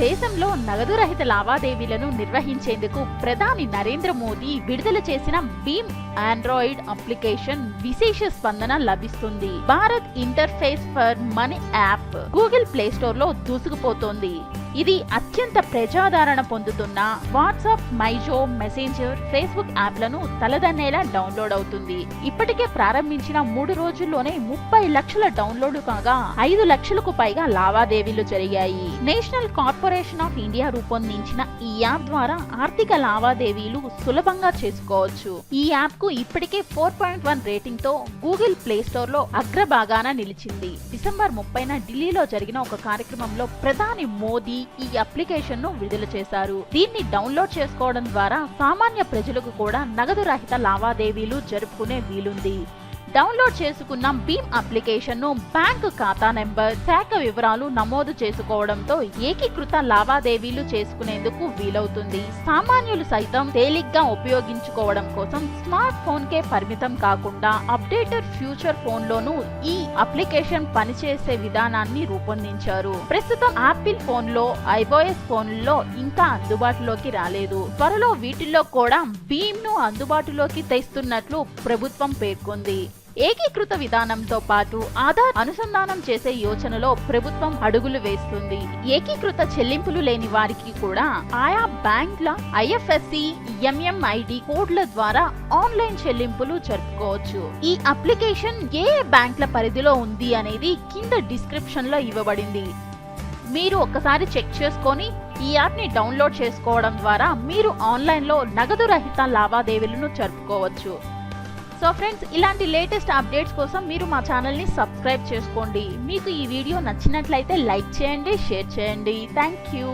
దేశంలో నగదు రహిత లావాదేవీలను నిర్వహించేందుకు ప్రధాని నరేంద్ర మోదీ విడుదల చేసిన భీమ్ ఆండ్రాయిడ్ అప్లికేషన్ విశేష స్పందన లభిస్తుంది. Bharat interface for money app Google play స్టోర్లో దూసుకుపోతోంది. ఇది అత్యంత ప్రజాదరణ పొందుతున్న వాట్సాప్ మైజో మెసెంజర్ ఫేస్బుక్ యాప్లను తలదన్నేలా డౌన్లోడ్ అవుతుంది. ఇప్పటికే ప్రారంభించిన మూడు రోజుల్లోనే ముప్పై లక్షల డౌన్లోడ్ కాగా ఐదు లక్షలకు పైగా లావాదేవీలు జరిగాయి. నేషనల్ కార్పొరేషన్ ఆఫ్ ఇండియా రూపొందించిన ఈ యాప్ ద్వారా ఆర్థిక లావాదేవీలు సులభంగా చేసుకోవచ్చు. ఈ యాప్కు ఇప్పటికే ఫోర్ పాయింట్ వన్ రేటింగ్తో గూగుల్ ప్లే స్టోర్లో అగ్రభాగాన నిలిచింది. డిసెంబర్ ముప్పైన ఢిల్లీలో జరిగిన ఒక కార్యక్రమంలో ప్రధాని మోదీ ఈ అప్లికేషన్ను విడుదల చేశారు. దీన్ని డౌన్లోడ్ చేసుకోవడం ద్వారా సామాన్య ప్రజలకు కూడా నగదు రహిత లావాదేవీలు జరుపుకునే వీలుంది. డౌన్లోడ్ చేసుకున్న భీమ్ అప్లికేషన్ను బ్యాంకు ఖాతా నెంబర్ శాఖ వివరాలు నమోదు చేసుకోవడంతో ఏకీకృత లావాదేవీలు చేసుకునేందుకు వీలవుతుంది. సామాన్యులు సైతం తేలిగ్గా ఉపయోగించుకోవడం కోసం స్మార్ట్ ఫోన్ కే పరిమితం కాకుండా అప్డేటెడ్ ఫ్యూచర్ ఫోన్ లోను ఈ అప్లికేషన్ పనిచేసే విధానాన్ని రూపొందించారు. ప్రస్తుతం యాపిల్ ఫోన్లో ఐఓఎస్ ఫోన్లో ఇంకా అందుబాటులోకి రాలేదు. త్వరలో వీటిల్లో కూడా భీమ్ను అందుబాటులోకి తెస్తున్నట్లు ప్రభుత్వం పేర్కొంది. ఏకీకృత విధానంతో పాటు ఆధార్ అనుసంధానం చేసే యోచనలో ప్రభుత్వం అడుగులు వేస్తుంది. ఏకీకృత చెల్లింపులు లేని వారికి కూడా ఆయా బ్యాంక్ల ఐఎఫ్ఎస్సి ఎంఎంఐడి కోడ్ల ద్వారా ఆన్లైన్ చెల్లింపులు జరుపుకోవచ్చు. ఈ అప్లికేషన్ ఏ ఏ బ్యాంక్ల పరిధిలో ఉంది అనేది కింద డిస్క్రిప్షన్లో ఇవ్వబడింది. మీరు ఒక్కసారి చెక్ చేసుకొని ఈ యాప్ని డౌన్లోడ్ చేసుకోవడం ద్వారా మీరు ఆన్లైన్లో నగదు రహిత లావాదేవీలను జరుపుకోవచ్చు. సో ఫ్రెండ్స్ ఇలాంటి లేటెస్ట్ అప్డేట్స్ కోసం మీరు మా ఛానల్ని సబ్స్క్రైబ్ చేసుకోండి. మీకు ఈ వీడియో నచ్చినట్లయితే లైక్ చేయండి షేర్ చేయండి. Thank you.